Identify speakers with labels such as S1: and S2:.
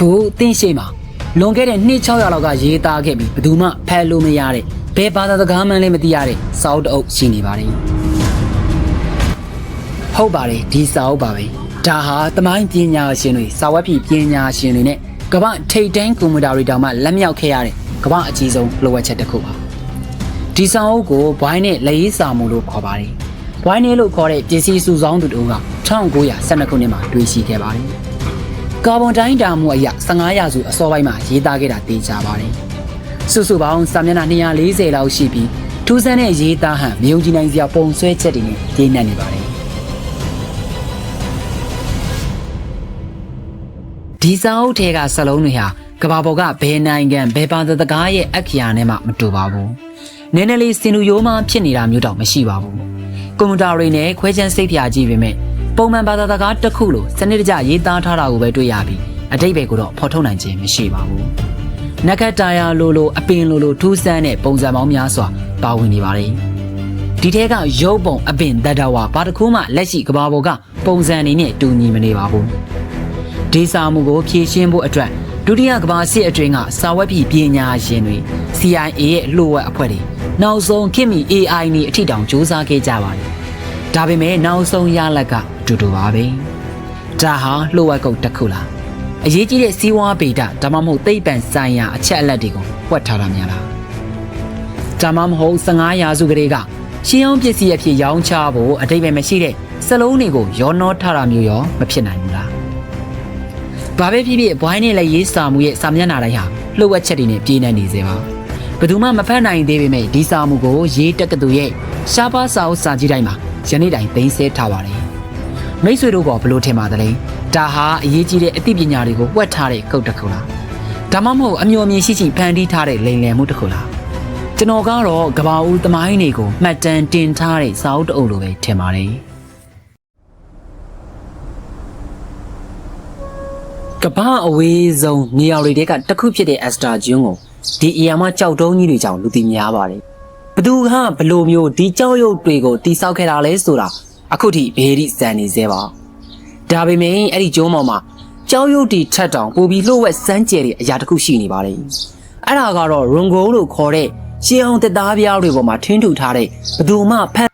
S1: အခုတင့်ရှိမှာလွန်ခဲ့တဲ့နှစ်600လောက်ကရေးသားခဲ့ပြီးဘယ်သူမှဖယ်လို့မရတဲ့ဘယ်ဘာသာစကားမှန်းလည်းမသိရတဲ့စာအုပ်တစ်အုပ်ရှိနေပါတယ်ဟုတ်ပါတယ်ဒီစာအုပ်ပါပဲဒါဟာတမိုင်းပညာရှင်တွေစာဝတ်ပြည်ပညာရှင်တွေနဲ့ကမ္ဘာထိပ်တန်းကွန်ပျူတာတွေတောင်မှလက်မြောက်ခဲ့ရတဲ့ကမ္ဘာအကြီးဆုံးလိုအပ်ချက်တစ်ခုပါဒီစာအုပ်ကိုဘိုင်းနဲ့လက်ရေးစာမှုလို့ခေါ်ပါတယ်ဘိုင်းနဲ့လို့ခေါ်တဲ့ပစ္စည်းစုဆောင်းသူတို့က1912ခုနှစ်မှာတွေ့ရှိခဲ့ပါတယ် ကာဗွန်တိုင်းတာမှုအရာ15ရာစုအစောပိုင်းမှာရေးသားခဲ့တာသိကြပါတယ်။စုစုပေါင်းစာမျက်နှာ240လောက်ရှိပြီးထူးဆန်းတဲ့ရေးသားဟန်မယုံကြည်နိုင်စရာပုံဆွဲချက်တွေနဲ့ရင်းနှံ့နေပါတယ်။ဒီစာအုပ်ထဲကစလုံးတွေဟာကဘာပေါ်ကဘယ်နိုင်ငံဘယ်ဘာသာတကားရဲ့အခရာနဲ့မှမတူပါဘူး။နည်းနည်းလေးစင်လူရိုးမှဖြစ်နေတာမျိုးတောင်မရှိပါဘူး။ကွန်ပျူတာတွေနဲ့ခွဲခြမ်းစိတ်ဖြာကြည့်ပေမဲ့ ပုံမှန်ဘာသာတကားတစ်ခုလိုစနစ်တကျရေးသားထားတာကိုပဲတွေ့ရပြီးအတိတ်ဘယ်ကိုတော့ဖော်ထုတ်နိုင်ခြင်းမရှိပါဘူး။နက်ခတ်တာယာလိုလိုအပင်လိုလိုထူးဆန်းတဲ့ပုံစံပေါင်းများစွာပါဝင်နေပါတယ်။ဒီထဲကရုပ်ပုံအပင်တတဝါဘာတစ်ခုမှလက်ရှိကဘာပေါ်ကပုံစံအနေနဲ့တူညီမနေပါဘူး။ဒီစာမှုကိုဖြည့်ရှင်းဖို့အတွက်ဒုတိယကမ္ဘာစစ်အတွင်းကစာဝတ်ပြည်ပညာရှင်တွေ CIA ရဲ့လှို့ဝက်အဖွဲ့တွေနောက်ဆုံးခင်မီ AI နေအထိတောင်စူးစမ်းခဲ့ကြပါတယ်။ဒါပေမဲ့နောက်ဆုံးရလဒ်ကအ တူတူပါပဲ။ဒါဟာလှို့ဝက်ကုတ်တစ်ခုလား။အရေးကြီးတဲ့စီးပွားဗေဒဒါမှမဟုတ်သိပ္ပံဆိုင်ရာအချက်အလက်တွေကိုဝတ်ထားတာများလား။ဒါမှမဟုတ်15ရာစုကလေးကရှင်းအောင်ပစ္စည်းအဖြစ်ရောင်းချဖို့အတိတ်ပဲမရှိတဲ့စလုံးတွေကိုရောနှောထားတာမျိုးရောမဖြစ်နိုင်ဘူးလား။ဘာပဲဖြစ်ဖြစ်ဘွိုင်းနဲ့လည်းရေးစာမှုရဲ့စာမျက်နှာတိုင်းဟာလှုပ်ဝက်ချက်တွေနဲ့ပြည့်နေနေစေပါဘယ်သူမှမဖတ်နိုင်သေးပေမဲ့ဒီစာမှုကိုရေးတက်ကတူရဲ့ရှားပါးစာအုပ်စာကြီးတိုင်းမှာယနေ့တိုင်သိမ်းဆဲထားပါတယ် မိတ်ဆွေတို့ကဘလို့ထင်ပါသလဲဒါဟာအရေးကြီးတဲ့အသိပညာတွေကိုဝှက်ထားတဲ့ကုတ်တစ်ခုလားဒါမှမဟုတ်အမျိုးအမြင်ရှိရှိဖန်တီးထားတဲ့လိမ်လည်မှုတစ်ခုလားကျွန်တော်ကတော့ကဘာဦးသမိုင်းတွေကိုမှတ်တမ်းတင်ထားတဲ့စာအုပ်တစ်အုပ်လိုပဲထင်ပါတယ်ကဘာအဝေးဆုံးနေရာတွေတဲကတစ်ခုဖြစ်တဲ့အက်စတာဂျွန်းကိုဒီအရာမကြောက်တုံးကြီးတွေကြောင့်လူသိများပါတယ်ဘသူကဘလို့မျိုးဒီကြောက်ရွံ့တွေကိုတိဆောက်ခဲ့တာလဲဆိုတာ အခုထိဘေးရိစံနေသေးပါဒါပေမဲ့အဲ့ဒီကျုံးပေါ်မှာကြောက်ရွံ့တီထက်တောင်ပိုပြီးလှုပ်ဝက်စမ်းကြဲတဲ့အရာတစ်ခုရှိနေပါတယ်အဲ့ဒါကတော့ရွန်ဂုံလို့ခေါ်တဲ့ရှင်းအောင်တက်သားပြားတွေပေါ်မှာထင်းထူထားတဲ့ဘသူမှဖတ်